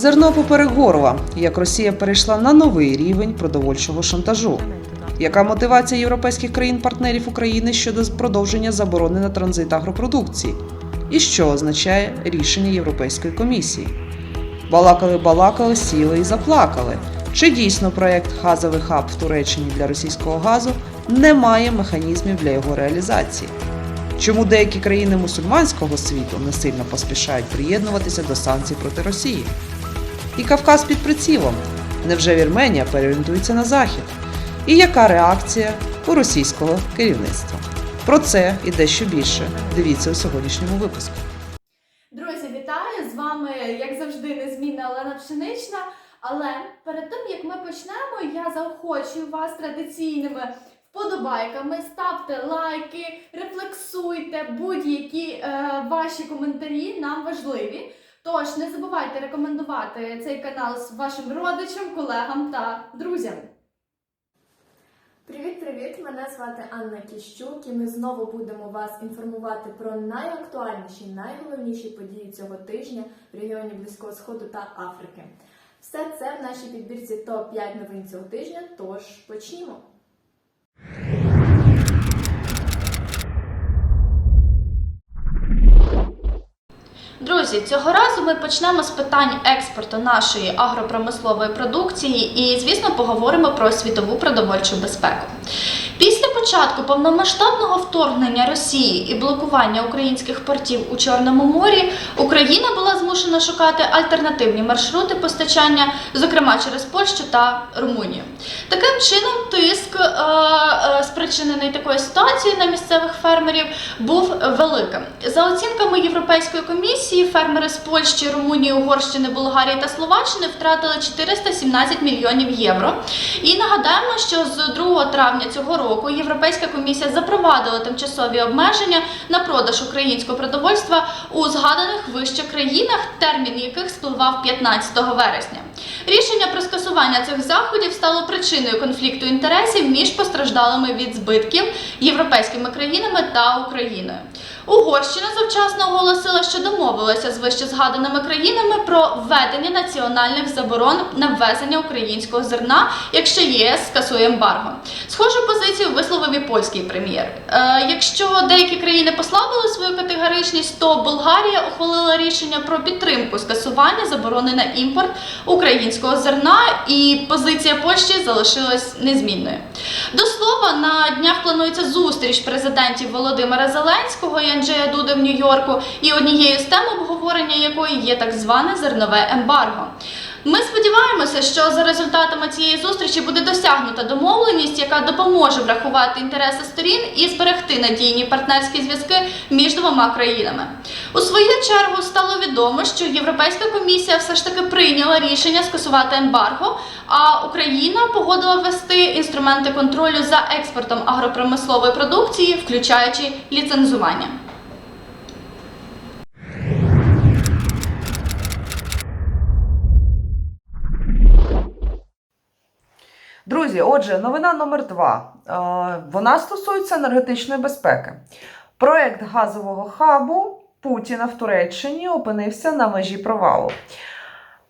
Зерно поперек горла, як Росія перейшла на новий рівень продовольчого шантажу. Яка мотивація європейських країн-партнерів України щодо продовження заборони на транзит агропродукції? І що означає рішення Європейської комісії? Балакали, балакали, сіли і заплакали. Чи дійсно проект газовий хаб в Туреччині для російського газу не має механізмів для його реалізації? Чому деякі країни мусульманського світу не сильно поспішають приєднуватися до санкцій проти Росії? І Кавказ під прицілом. Невже Вірменія переорієнтується на захід? І яка реакція у російського керівництва? Про це і дещо більше. Дивіться у сьогоднішньому випуску. Друзі, вітаю! З вами, як завжди, незмінна Олена Пшенична. Але перед тим як ми почнемо, я заохочую вас традиційними вподобайками. Ставте лайки, рефлексуйте, будь-які е, ваші коментарі нам важливі. Тож не забувайте рекомендувати цей канал вашим родичам, колегам та друзям. Привіт-привіт! Мене звати Анна Кіщук, і ми знову будемо вас інформувати про найактуальніші, найголовніші події цього тижня в регіоні Близького Сходу та Африки. Все це в нашій підбірці топ 5 новин цього тижня. Тож почнімо. Друзі, цього разу ми почнемо з питань експорту нашої агропромислової продукції і, звісно, поговоримо про світову продовольчу безпеку. Після початку повномасштабного вторгнення Росії і блокування українських портів у Чорному морі Україна була змушена шукати альтернативні маршрути постачання, зокрема через Польщу та Румунію. Таким чином, тиск, е, е, спричинений такою ситуацією на місцевих фермерів, був великим. За оцінками Європейської комісії, фермери з Польщі, Румунії, Угорщини, Болгарії та Словаччини втратили 417 мільйонів євро. І нагадаємо, що з 2 травня цього року Європейська комісія запровадила тимчасові обмеження на продаж українського продовольства у згаданих вище країнах, термін яких спливав 15 вересня. Рішення про скасування цих заходів стало причиною конфлікту інтересів між постраждалими від збитків європейськими країнами та Україною. Угорщина завчасно оголосила, що домовилася з вище згаданими країнами про введення національних заборон на ввезення українського зерна, якщо ЄС скасує ембарго. Схожу позицію висловив і польський прем'єр. Е, якщо деякі країни послабили свою категоричність, то Болгарія ухвалила рішення про підтримку скасування заборони на імпорт українського зерна, і позиція Польщі залишилась незмінною. До слова, на днях планується зустріч президентів Володимира Зеленського Анджея Дуди в Нью-Йорку, і однією з тем обговорення якої є так зване зернове ембарго. Ми сподіваємося, що за результатами цієї зустрічі буде досягнута домовленість, яка допоможе врахувати інтереси сторін і зберегти надійні партнерські зв'язки між двома країнами. У свою чергу стало відомо, що Європейська комісія все ж таки прийняла рішення скасувати ембарго, а Україна погодила ввести інструменти контролю за експортом агропромислової продукції, включаючи ліцензування. Друзі, отже, новина номер два. Е, Вона стосується енергетичної безпеки. Проект газового хабу Путіна в Туреччині опинився на межі провалу.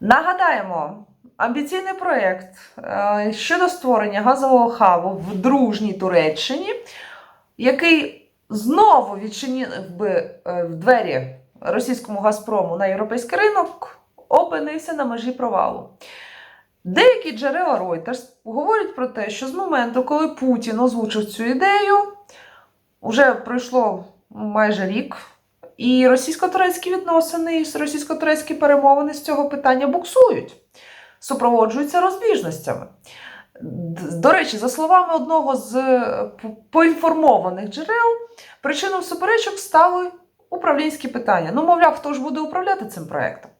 Нагадаємо, амбіційний проект е, щодо створення газового хабу в дружній Туреччині, який знову відчинив би е, в двері російському Газпрому на європейський ринок, опинився на межі провалу. Деякі джерела Reuters говорять про те, що з моменту, коли Путін озвучив цю ідею, вже пройшло майже рік, і російсько-турецькі відносини, і російсько-турецькі перемовини з цього питання буксують, супроводжуються розбіжностями. До речі, за словами одного з е, поінформованих джерел, причиною суперечок стали управлінські питання. Ну, мовляв, хто ж буде управляти цим проектом?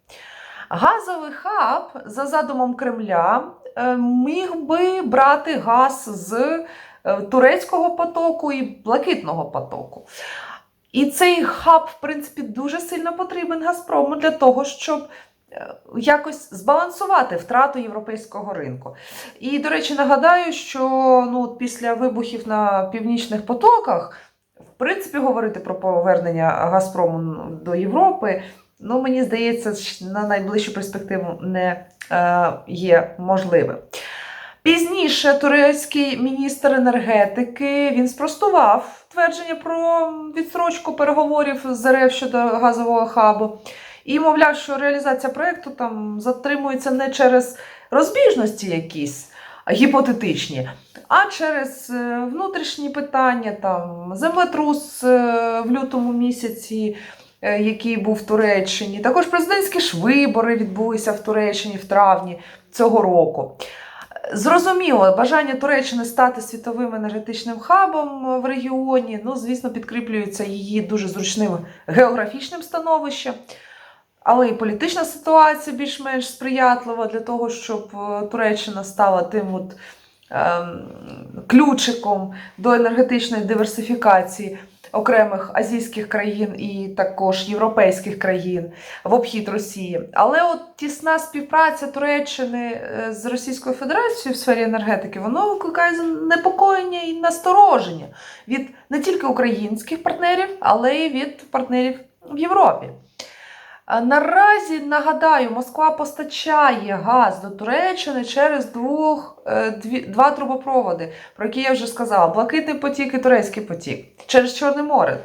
Газовий хаб, за задумом Кремля, е, міг би брати газ з е, турецького потоку і блакитного потоку. І цей хаб, в принципі, дуже сильно потрібен Газпрому для того, щоб е, якось збалансувати втрату європейського ринку. І, до речі, нагадаю, що ну, після вибухів на північних потоках, в принципі, говорити про повернення Газпрому до Європи ну, мені здається, на найближчу перспективу не е, є можливим. Пізніше турецький міністр енергетики він спростував твердження про відстрочку переговорів з РФ щодо газового хабу. І мовляв, що реалізація проєкту там затримується не через розбіжності якісь гіпотетичні, а через е, внутрішні питання, там землетрус е, в лютому місяці, який був в Туреччині. Також президентські ж вибори відбулися в Туреччині в травні цього року. Зрозуміло, бажання Туреччини стати світовим енергетичним хабом в регіоні, ну, звісно, підкріплюється її дуже зручним географічним становищем. Але і політична ситуація більш-менш сприятлива для того, щоб е, Туреччина стала тим от, ем, ключиком до енергетичної диверсифікації окремих азійських країн і також європейських країн в обхід Росії. Але от тісна співпраця Туреччини е, з Російською Федерацією в сфері енергетики воно викликає занепокоєння і настороження від не тільки українських партнерів, але й від партнерів в Європі. Наразі нагадаю, Москва постачає газ до Туреччини через двох, е, дві, два трубопроводи, про які я вже сказала: Блакитний потік і Турецький потік через Чорне море.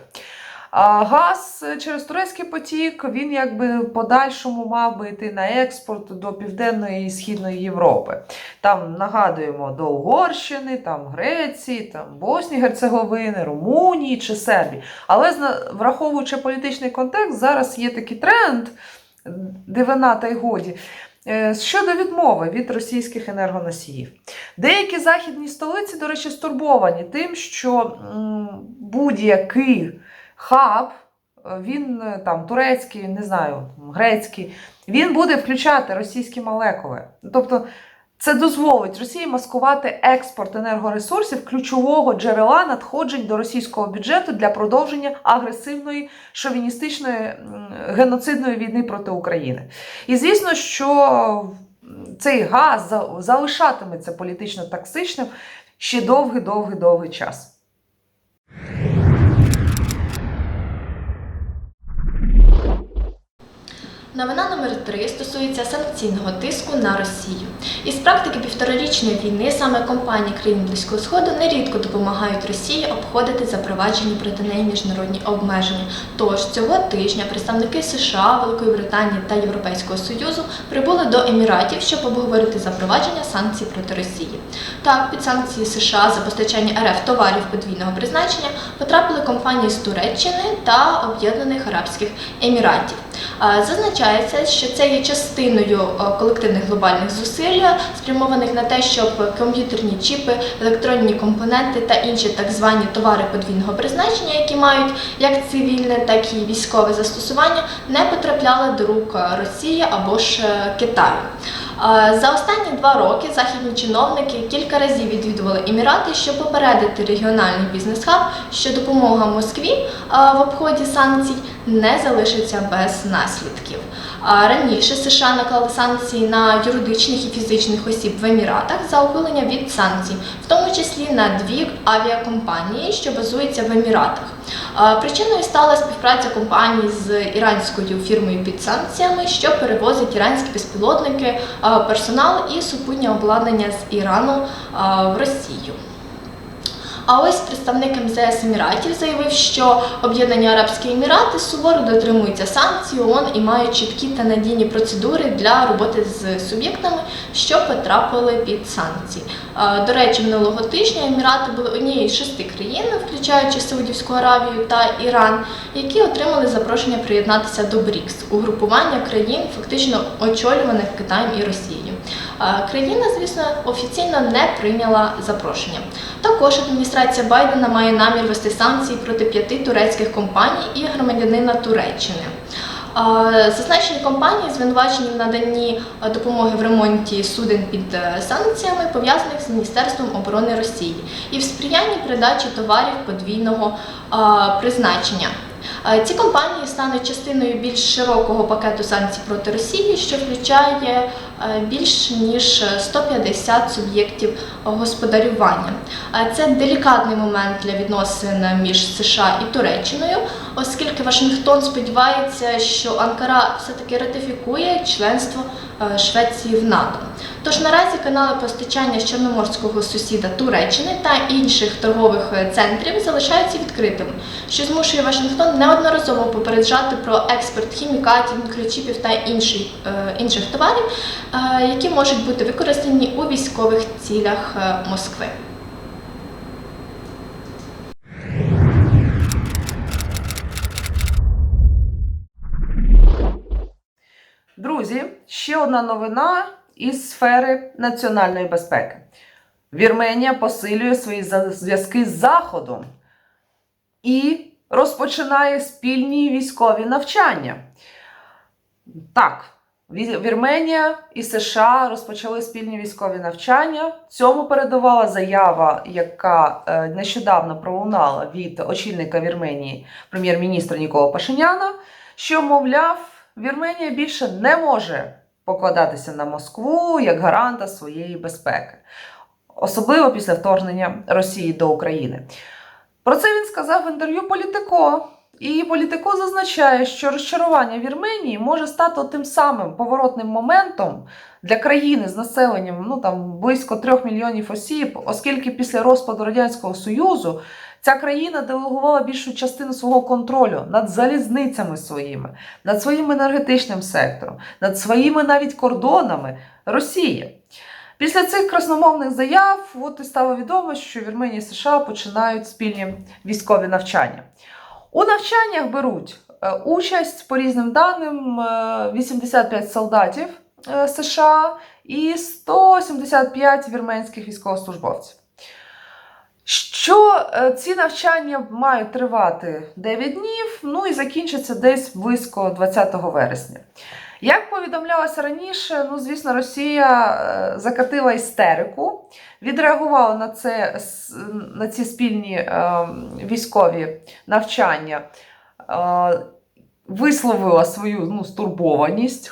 Газ через турецький потік він якби подальшому мав би йти на експорт до Південної і Східної Європи. Там нагадуємо до Угорщини, там Греції, там Боснії, Герцеговини, Румунії чи Сербії. Але враховуючи політичний контекст, зараз є такий тренд, дивина та й годі. е, Щодо відмови від російських енергоносіїв, деякі західні столиці, до речі, стурбовані тим, що будь-який хаб, він е, там турецький, не знаю, грецький, він буде включати російські молекули. Тобто це дозволить Росії маскувати експорт енергоресурсів ключового джерела надходжень до російського бюджету для продовження агресивної шовіністичної геноцидної війни проти України. І звісно, що цей газ залишатиметься політично токсичним ще довгий, довгий, довгий час. Новина номер 3 стосується санкційного тиску на Росію. Із практики півторарічної війни саме компанії країн Близького Сходу нерідко допомагають Росії обходити запроваджені проти неї міжнародні обмеження. Тож цього тижня представники США, Великої Британії та Європейського Союзу прибули до Еміратів, щоб обговорити запровадження санкцій проти Росії. Так, під санкції США за постачання РФ товарів подвійного призначення потрапили компанії з Туреччини та Об'єднаних Арабських Еміратів. Зазначається, що це є частиною колективних глобальних зусиль, спрямованих на те, щоб комп'ютерні чіпи, електронні компоненти та інші так звані товари подвійного призначення, які мають як цивільне, так і військове застосування, не потрапляли до рук Росії або ж е, Китаю. За останні два роки західні чиновники кілька разів відвідували Емірати, щоб попередити регіональний бізнес-хаб, що допомога Москві в обході санкцій не залишиться без наслідків. Раніше США наклали санкції на юридичних і фізичних осіб в Еміратах за ухилення від санкцій, в тому числі на дві авіакомпанії, що базуються в Еміратах. Причиною стала співпраця компаній з іранською фірмою під санкціями, що перевозить іранські безпілотники, персонал і супутнє обладнання з Ірану в Росію. А ось представник МЗС Еміратів заявив, що Об'єднані Арабські Емірати суворо дотримуються санкцій ООН і мають чіткі та надійні процедури для роботи з суб'єктами, що потрапили під санкції. До речі, минулого тижня Емірати були однією з шести країн, включаючи Саудівську Аравію та Іран, які отримали запрошення приєднатися до БРІКС угрупування країн, фактично очолюваних Китаєм і Росією. Країна, звісно, офіційно не прийняла запрошення. Також адміністрація Байдена має намір вести санкції проти п'яти турецьких компаній і громадянина Туреччини. Зазначені компанії звинувачені в наданні допомоги в ремонті суден під е, санкціями, пов'язаних з Міністерством оборони Росії, і в сприянні передачі товарів подвійного призначення. А, Ці компанії стануть частиною більш широкого пакету санкцій проти Росії, що включає е, більш ніж 150 суб'єктів господарювання. Це делікатний момент для відносин між США і Туреччиною, оскільки Вашингтон сподівається, що Анкара все-таки ратифікує членство е, Швеції в НАТО. Тож наразі канали постачання з чорноморського сусіда Туреччини та інших торгових е, центрів залишаються відкритими, що змушує Вашингтон неодноразово попереджати про експорт хімікатів, мікрочіпів та інших, е, інших товарів, які можуть бути використані у військових цілях Москви. Друзі, ще одна новина із сфери національної безпеки. Вірменія посилює свої зв'язки з Заходом і розпочинає спільні військові навчання. Так, Вірменія і США розпочали спільні військові навчання. Цьому передувала заява, яка е, нещодавно пролунала від очільника Вірменії, прем'єр-міністра Нікола Пашиняна, що, мовляв, Вірменія більше не може покладатися на Москву як гаранта своєї безпеки, особливо після вторгнення Росії до України. Про це він сказав в інтерв'ю Політико. І Політико зазначає, що розчарування Вірменії може стати тим самим поворотним моментом для країни з населенням ну, там, близько трьох мільйонів осіб, оскільки після розпаду Радянського Союзу ця країна делегувала більшу частину свого контролю над залізницями своїми, над своїм енергетичним сектором, над своїми навіть кордонами Росії. Після цих красномовних заяв от і стало відомо, що Вірменія і США починають спільні військові навчання. У навчаннях беруть е, участь по різним даним е, 85 солдатів е, США і 175 вірменських військовослужбовців. Що е, ці навчання мають тривати 9 днів, ну і закінчаться десь близько 20 вересня. Як повідомлялося раніше, ну звісно, Росія е, закатила істерику, відреагувала на це на ці спільні е, військові навчання, е, висловила свою ну, стурбованість.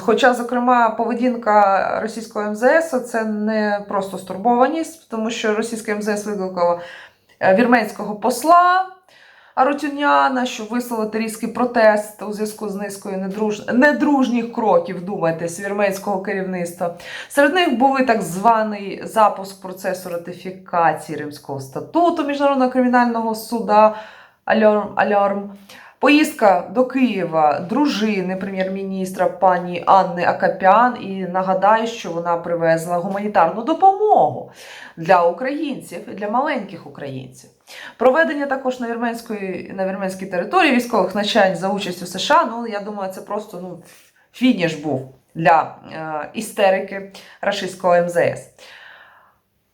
Хоча, зокрема, поведінка російського МЗС це не просто стурбованість, тому що російське МЗС викликало е, вірменського посла. Арутюняна, щоб висловити різкий протест у зв'язку з низкою недруж... недружніх кроків, думайте, вірменського керівництва. Серед них були так званий запуск процесу ратифікації Римського статуту Міжнародного кримінального суда Альорм, Альорм. Поїздка до Києва дружини прем'єр-міністра пані Анни Акапян. І нагадаю, що вона привезла гуманітарну допомогу для українців і для маленьких українців. Проведення також на вірменської на вірменській території військових навчань за участю США. Ну я думаю, це просто ну фініш був для е, істерики рашистського МЗС.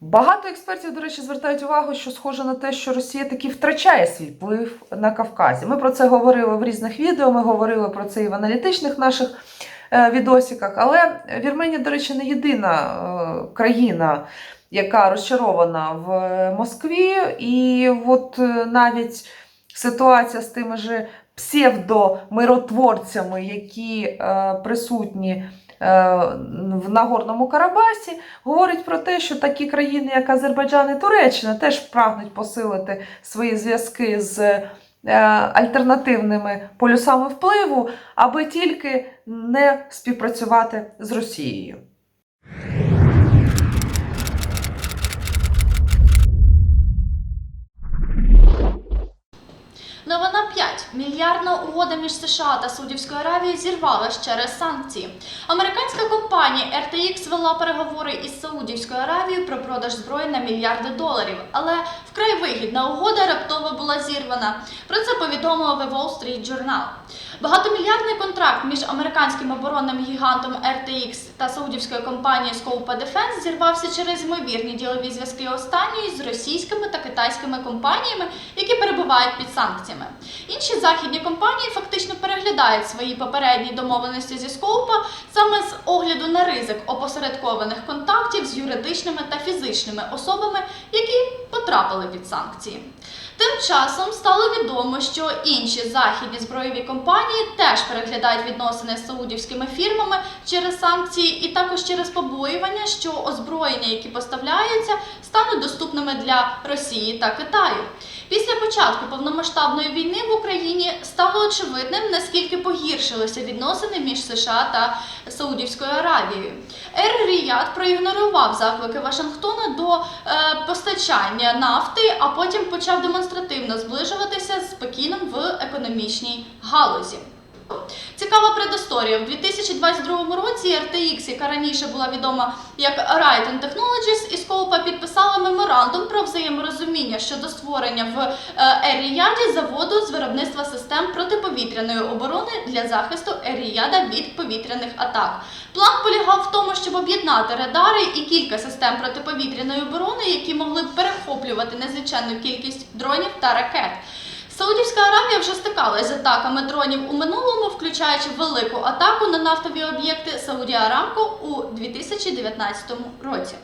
Багато експертів, до речі, звертають увагу, що схоже на те, що Росія таки втрачає свій вплив на Кавказі. Ми про це говорили в різних відео, ми говорили про це і в аналітичних наших е, відосиках. Але Вірменія, до речі, не єдина е, країна, яка розчарована в Москві. І от е, навіть ситуація з тими же псевдомиротворцями, які е, присутні е, в Нагорному Карабасі, говорить про те, що такі країни, як Азербайджан і Туреччина, теж прагнуть посилити свої зв'язки з е, альтернативними полюсами впливу, аби тільки не співпрацювати з Росією. Новина 5. Мільярдна угода між США та Саудівською Аравією зірвалась через санкції. Американська компанія RTX вела переговори із Саудівською Аравією про продаж зброї на мільярди доларів, але вкрай вигідна угода раптово була зірвана. Про це повідомила The Wall Street Journal. Багатомільярдний контракт між американським оборонним гігантом RTX та саудівською компанією Scope Defense зірвався через ймовірні ділові зв'язки останньої з російськими та китайськими компаніями, які перебувають під санкціями. Інші західні компанії фактично переглядають свої попередні домовленості зі Scope саме з огляду на ризик опосередкованих контактів з юридичними та фізичними особами, які потрапили під санкції. Тим часом стало відомо, що інші західні збройові компанії теж переглядають відносини з саудівськими фірмами через санкції і також через побоювання, що озброєння, які поставляються, стануть доступними для Росії та Китаю. Після початку повномасштабної війни в Україні стало очевидним, наскільки погіршилися відносини між США та Саудівською Аравією. Ер Ріяд проігнорував заклики Вашингтона до е, постачання нафти, а потім почав демонстративно зближуватися з Пекіном в економічній галузі. Цікава предісторія. В 2022 році RTX, яка раніше була відома як Raytheon Technologies, і Скоупа підписала меморандум про взаєморозуміння щодо створення в е, Ер-Ріяді заводу з виробництва систем протиповітряної оборони для захисту Ер-Ріяда від повітряних атак. План полягав в тому, щоб об'єднати радари і кілька систем протиповітряної оборони, які могли б перехоплювати незліченну кількість дронів та ракет. Саудівська Аравія вже стикалася з атаками дронів у минулому, включаючи велику атаку на нафтові об'єкти Сауді Арамко у 2019 році.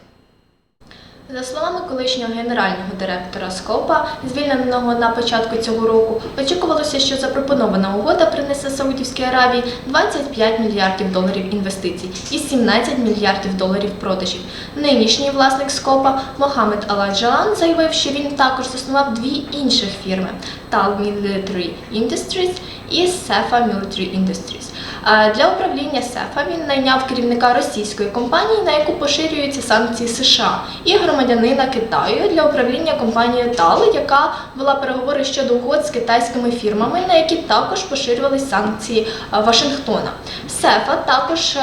За словами колишнього генерального директора Скопа, звільненого на початку цього року, очікувалося, що запропонована угода принесе Саудівській Аравії 25 мільярдів доларів інвестицій і 17 мільярдів доларів продажів. Нинішній власник Скопа Мохамед Аладжалан заявив, що він також заснував дві інших фірми Tal Military Industries і Sefa Military Industries. Для управління СЕФа він найняв керівника російської компанії, на яку поширюються санкції США, і громадянина Китаю для управління компанією TAL, яка вела переговори щодо угод з китайськими фірмами, на які також поширювались санкції Вашингтона. СЕФа також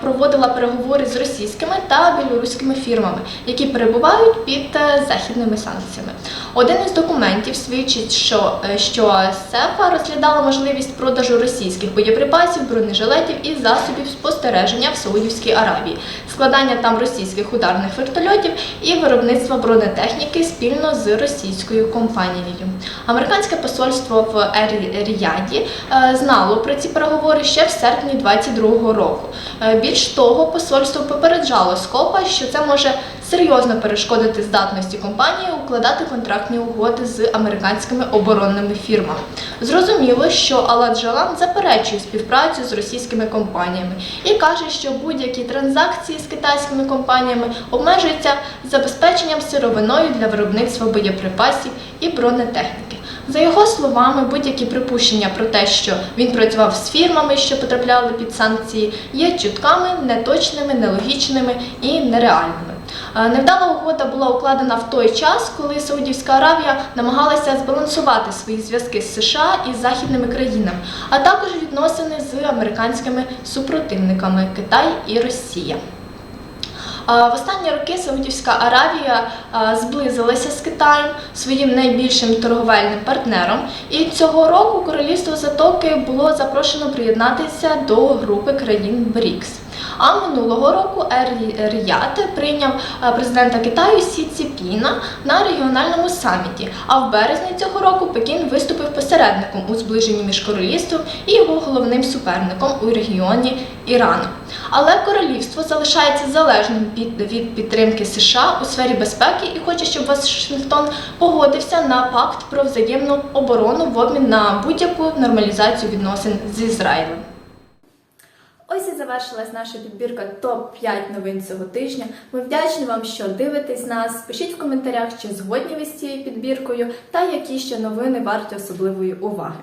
проводила переговори з російськими та білоруськими фірмами, які перебувають під е, західними санкціями. Один із документів свідчить, що, е, що СЕФа розглядала можливість продажу російських боєприпасів, бронежилетів і засобів спостереження в Саудівській Аравії, складання там російських ударних вертольотів і виробництва бронетехніки спільно з російською компанією. Американське посольство в Ер-Ріяді е, знало про ці переговори ще в серпні 2022 року. Е, Більш того, посольство попереджало Скопа, що це може серйозно перешкодити здатності компанії укладати контрактні угоди з американськими оборонними фірмами. Зрозуміло, що Аладжалан заперечує співпрацю з російськими компаніями і каже, що будь-які транзакції з китайськими компаніями обмежуються забезпеченням сировиною для виробництва боєприпасів і бронетехніки. За його словами, будь-які припущення про те, що він працював з фірмами, що потрапляли під санкції, є чутками неточними, нелогічними і нереальними. Е, Невдала угода була укладена в той час, коли Саудівська Аравія намагалася збалансувати свої зв'язки з США і західними країнами, а також відносини з американськими супротивниками Китай і Росія. В останні роки Саудівська Аравія зблизилася з Китаєм своїм найбільшим торговельним партнером. І цього року Королівство Затоки було запрошено приєднатися до групи країн БРІКС. А минулого року Ер-Ріяд прийняв президента Китаю Сі Цзіпіна на регіональному саміті. А в березні цього року Пекін виступив посередником у зближенні між королівством і його головним суперником у регіоні Ірану. Але королівство залишається залежним від підтримки США у сфері безпеки і хоче, щоб Вашингтон погодився на пакт про взаємну оборону в обмін на будь-яку нормалізацію відносин з Ізраїлем. Ось і завершилась наша підбірка топ-5 новин цього тижня. Ми вдячні вам, що дивитесь нас. Пишіть в коментарях, чи згодні ви з цією підбіркою та які ще новини варті особливої уваги.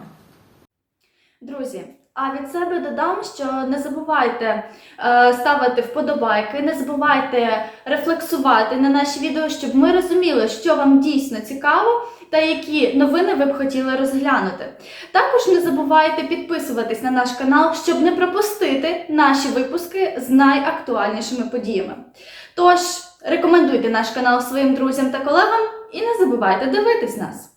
Друзі, а від себе додам, що не забувайте е, ставити вподобайки, не забувайте рефлексувати на наші відео, щоб ми розуміли, що вам дійсно цікаво та які новини ви б хотіли розглянути. Також не забувайте підписуватись на наш канал, щоб не пропустити наші випуски з найактуальнішими подіями. Тож рекомендуйте наш канал своїм друзям та колегам і не забувайте дивитись нас.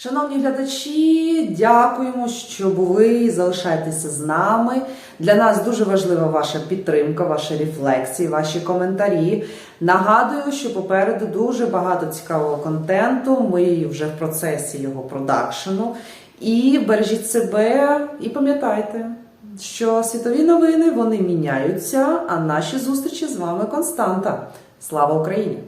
Шановні глядачі, дякуємо, що були і залишайтеся з нами. Для нас дуже важлива ваша підтримка, ваші рефлексії, ваші коментарі. Нагадую, що попереду дуже багато цікавого контенту. Ми вже в процесі його продакшену. І бережіть себе і пам'ятайте, що світові новини вони міняються, а наші зустрічі з вами константа. Слава Україні!